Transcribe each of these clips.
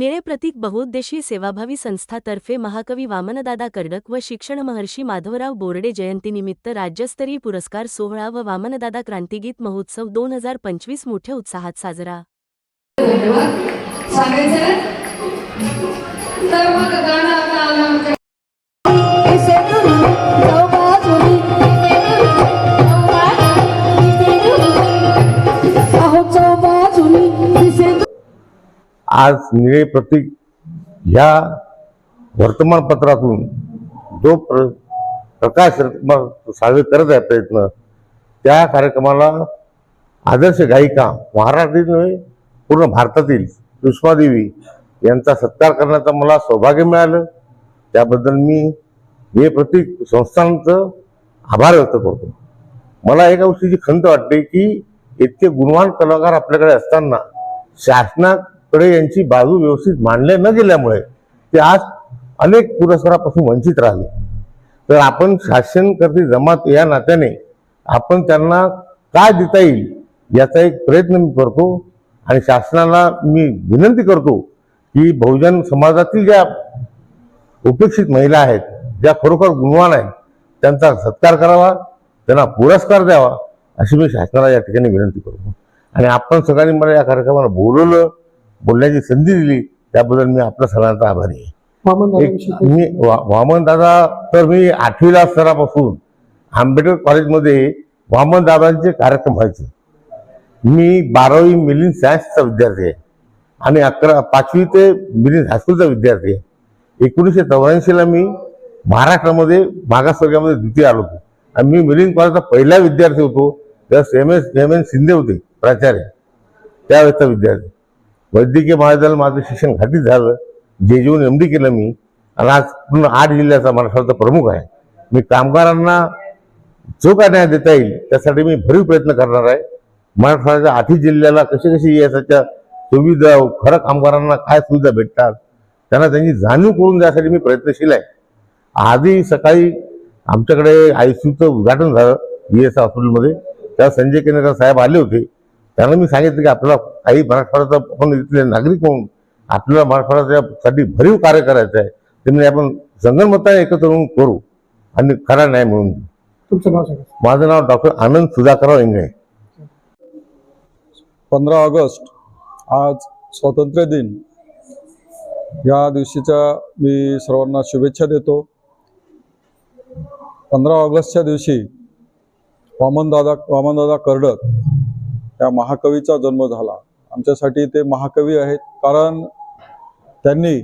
प्रतीक बहुउद्देशीय सेवाभावी संस्थातर्फे महाकवी वामनदादा कर्डक व शिक्षण महर्षी माधवराव बोर्डे जयंतीनिमित्त राज्यस्तरीय पुरस्कार सोहळा व वामनदादा क्रांतिगीत महोत्सव दोन हजार पंचवीस मोठ्या उत्साहात साजरा. आज निळे प्रतीक ह्या वर्तमानपत्रातून जो प्र प्रकाश साजरे करत आहे प्रयत्न त्या कार्यक्रमाला आदर्श गायिका महाराष्ट्रातील नव्हे पूर्ण भारतातील सुषमादेवी यांचा सत्कार करण्याचं मला सौभाग्य मिळालं. त्याबद्दल मी हे प्रतीक संस्थांचं आभार व्यक्त करतो. मला एका गोष्टीची खंत वाटते की इतके गुणवान कलाकार आपल्याकडे असताना शासनात कडे यांची बाजू व्यवस्थित मांडल्या न गेल्यामुळे ते आज अनेक पुरस्कारापासून वंचित राहिले. तर आपण शासनकर्ते जमात या नात्याने आपण त्यांना काय देता येईल याचा एक प्रयत्न मी करतो आणि शासनाला मी विनंती करतो की बहुजन समाजातील ज्या उपेक्षित महिला आहेत ज्या खरोखर गुणवान आहेत त्यांचा सत्कार करावा त्यांना पुरस्कार द्यावा अशी मी शासनाला या ठिकाणी विनंती करतो. आणि आपण सगळ्यांनी मला या कार्यक्रमाला बोलवलं. बोलण्याची संधी दिली त्याबद्दल मी आपल्या सगळ्यांचा आभारी आहे. एक मी वामन दादा तर मी आठवीला स्तरापासून आंबेडकर कॉलेजमध्ये वामन दादांचे कार्यक्रम व्हायचे. मी बारावी मिलिंद सायन्सचा विद्यार्थी आहे आणि अकरा पाचवी ते मिलिंद हायस्कूलचा विद्यार्थी आहे. एकोणीसशे चौऱ्याऐंशीला मी महाराष्ट्रामध्ये मागासवर्गामध्ये द्वितीय आलो होतो. आणि मी मिलिंद कॉलेजचा पहिला विद्यार्थी होतो तेव्हा M S M N Shinde होते प्राचार्य त्यावेळेचा विद्यार्थी. वैद्यकीय महाविद्यालय माझं शिक्षण घाटीत झालं. जे जेवून एम डी केलं मी. आणि आज पूर्ण आठ जिल्ह्याचा महाराष्ट्राचा प्रमुख आहे. मी कामगारांना जो काय न्याय देता येईल त्यासाठी मी भरीव प्रयत्न करणार आहे. मराठवाड्याच्या आठही जिल्ह्याला कशी कशी याच्या सुविधा खरं कामगारांना काय सुविधा भेटतात त्यांना त्यांची जाणीव करून द्यासाठी मी प्रयत्नशील आहे. आधी सकाळी आमच्याकडे आय सीचं उद्घाटन झालं ई एस हॉस्पिटलमध्ये तेव्हा संजय केनेकर साहेब आले होते. त्यांना मी सांगितलं की आपल्याला काही मराठवाड्याचा आपण इथले नागरिक म्हणून आपल्याला मराठवाड्यासाठी भरीव कार्य करायचं आहे ते म्हणजे आपण संगणमताने एकत्र होऊन करू आणि खरा न्याय तुमचं नाव सांगा. माझं नाव डॉक्टर आनंद सुधाकरराव इंगळे. पंधरा ऑगस्ट आज स्वातंत्र्य दिन. या दिवशीच्या मी सर्वांना शुभेच्छा देतो. पंधरा ऑगस्टच्या दिवशी वामनदादा वामनदादा कर्डक या महाकवीचा जन्म झाला. आमच्यासाठी ते महाकवी आहेत. कारण त्यांनी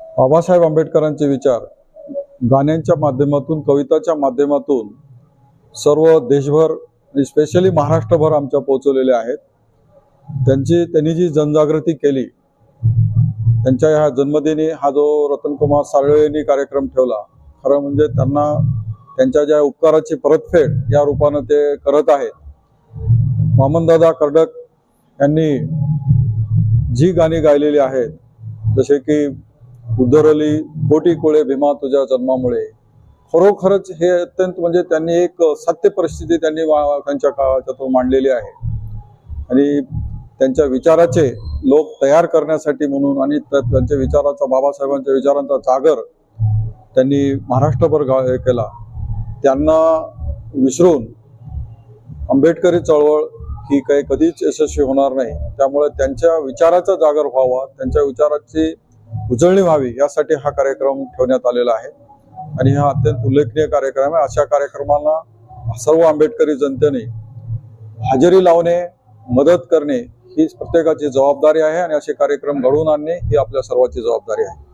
बाबासाहेब आंबेडकरांचे विचार गाण्यांच्या माध्यमातून कविताच्या माध्यमातून सर्व देशभर स्पेशली महाराष्ट्रभर आमच्या पोहोचवलेले आहेत. त्यांची त्यांनी जी जनजागृती केली त्यांच्या ह्या जन्मदिनी हा जो रतनकुमार साळवे यांनी कार्यक्रम ठेवला खरं म्हणजे त्यांना त्यांच्या ज्या उपकाराची परतफेड या रूपानं ते करत आहेत. वामनदादा कर्डक यांनी जी गाणी गायलेली आहेत जसे की उद्धरली कोटी कोळे भीमा तुझ्या जन्मामुळे. खरोखरच हे अत्यंत म्हणजे त्यांनी एक सत्य परिस्थिती त्यांनी वा- त्यांच्या काळाच्यातून मांडलेली आहे. आणि त्यांच्या विचाराचे लोक तयार करण्यासाठी म्हणून आणि त्या- त्यांच्या विचाराचा बाबासाहेबांच्या विचारांचा जागर त्यांनी महाराष्ट्रभर गा हे केला. त्यांना विसरून आंबेडकरी चळवळ ही काही कधीच यशस्वी होणार नाही. त्यामुळे त्यांच्या विचाराचा जागर व्हावा त्यांच्या विचाराची उजळणी व्हावी यासाठी हा कार्यक्रम ठेवण्यात आलेला आहे. आणि हा अत्यंत उल्लेखनीय कार्यक्रम आहे. अशा कार्यक्रमांना सर्व आंबेडकरी जनतेने हजेरी लावणे मदत करणे ही प्रत्येकाची जबाबदारी आहे आणि असे कार्यक्रम घडवून आणणे ही आपल्या सर्वांची जबाबदारी आहे.